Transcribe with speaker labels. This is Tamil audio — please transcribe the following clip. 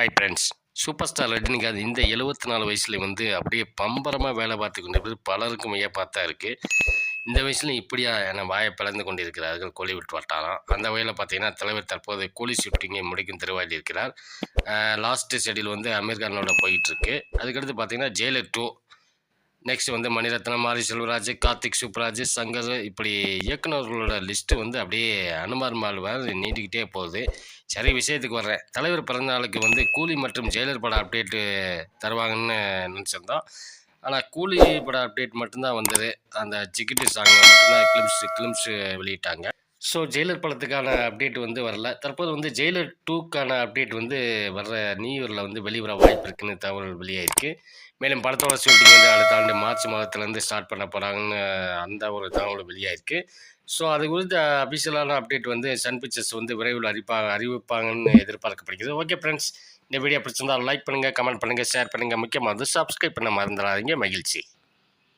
Speaker 1: Hi friends super star Rajinikanth இந்த எழுபத்தி நாலு வயசில் வந்து அப்படியே பம்பரமாக வேலை பார்த்து கொண்டிருப்பது பலருக்கும் வியப்பாத்தான் இருக்குது இந்த வயசுலையும் இப்படியா என வாயை பிளந்து கொண்டிருக்கிறார்கள் கோலிவுட் வட்டாரம் அந்த வகையில் பார்த்தீங்கன்னா தலைவர் தற்போது கூலி ஷிஃப்டிங்கை முடிக்கும் திருவாயில் இருக்கிறார். லாஸ்ட்டு ஷெடியூல் வந்து அமீர்கானோட போயிட்டுருக்கு அதுக்கடுத்து பார்த்தீங்கன்னா ஜெயிலர் டூ நெக்ஸ்ட் வந்து மணிரத்னம் மாரி செல்வராஜ் கார்த்திக் சூப்பராஜ் சங்கர் இப்படி இயக்குனர்களோட லிஸ்ட்டு வந்து அப்படியே அனுமார் மால் நீட்டிக்கிட்டே போகுது. சரி விஷயத்துக்கு வர்றேன். தலைவர் பிறந்த நாளுக்கு வந்து கூலி மற்றும் ஜெயிலர் பட அப்டேட்டு தருவாங்கன்னு நினச்சிருந்தோம். ஆனால் கூலி பட அப்டேட் மட்டும்தான் வந்தது. அந்த சிக்கிட்டு சாங் மட்டும்தான் கிளிம்ஸ் கிளிம்ஸ் வெளியிட்டாங்க. ஸோ ஜெயிலர் படத்துக்கான அப்டேட் வந்து வரல. தற்போது வந்து ஜெயிலர் டூக்கான அப்டேட் வந்து வர்ற நியூ இயரில் வந்து வெளிவர வாய்ப்பு இருக்குன்னு தகவல் வெளியாயிருக்கு. மேலும் படத்தோட ஷூட்டிங் வந்து அடுத்த ஆண்டு மார்ச் மாதத்துலேருந்து ஸ்டார்ட் பண்ண போகிறாங்கன்னு அந்த ஒரு தகவல் வெளியாயிருக்கு. ஸோ அது குறித்த அஃபிஷியலான அப்டேட் வந்து சன் பிக்சர்ஸ் வந்து விரைவில் அறிவிப்பாங்க அறிவிப்பாங்கன்னு எதிர்பார்க்கப்படுகிறது. ஓகே ஃப்ரெண்ட்ஸ் இந்த வீடியோ பிடிச்சிருந்தால் லைக் பண்ணுங்கள் கமெண்ட் பண்ணுங்கள் ஷேர் பண்ணுங்கள் முக்கியமாக வந்து சப்ஸ்கிரைப் பண்ண மறந்துடாதீங்க. மகிழ்ச்சி.